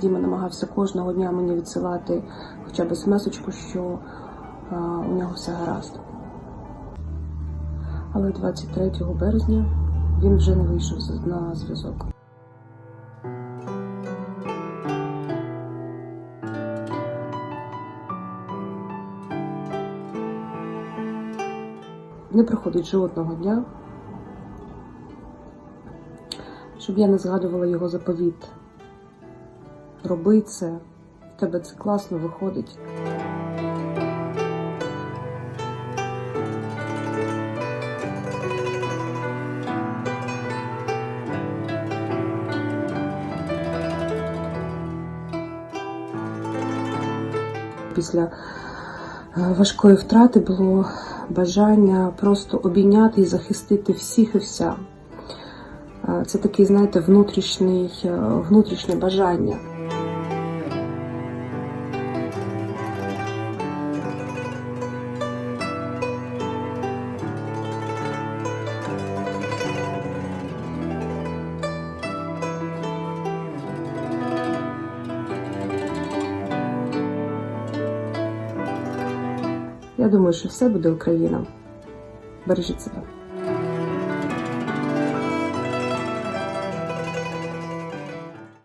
Діма намагався кожного дня мені відсилати хоча б смс-очку, що а, у нього все гаразд. Але 23 березня він вже не вийшов на зв'язок. Не проходить жодного дня, щоб я не згадувала його заповіт. Роби це, в тебе це класно виходить. Після е, важкої втрати було бажання просто обійняти і захистити всіх і вся. Е, Це такий, знаєте, е, внутрішнє бажання. Я думаю, що все буде Україна. Бережіть себе.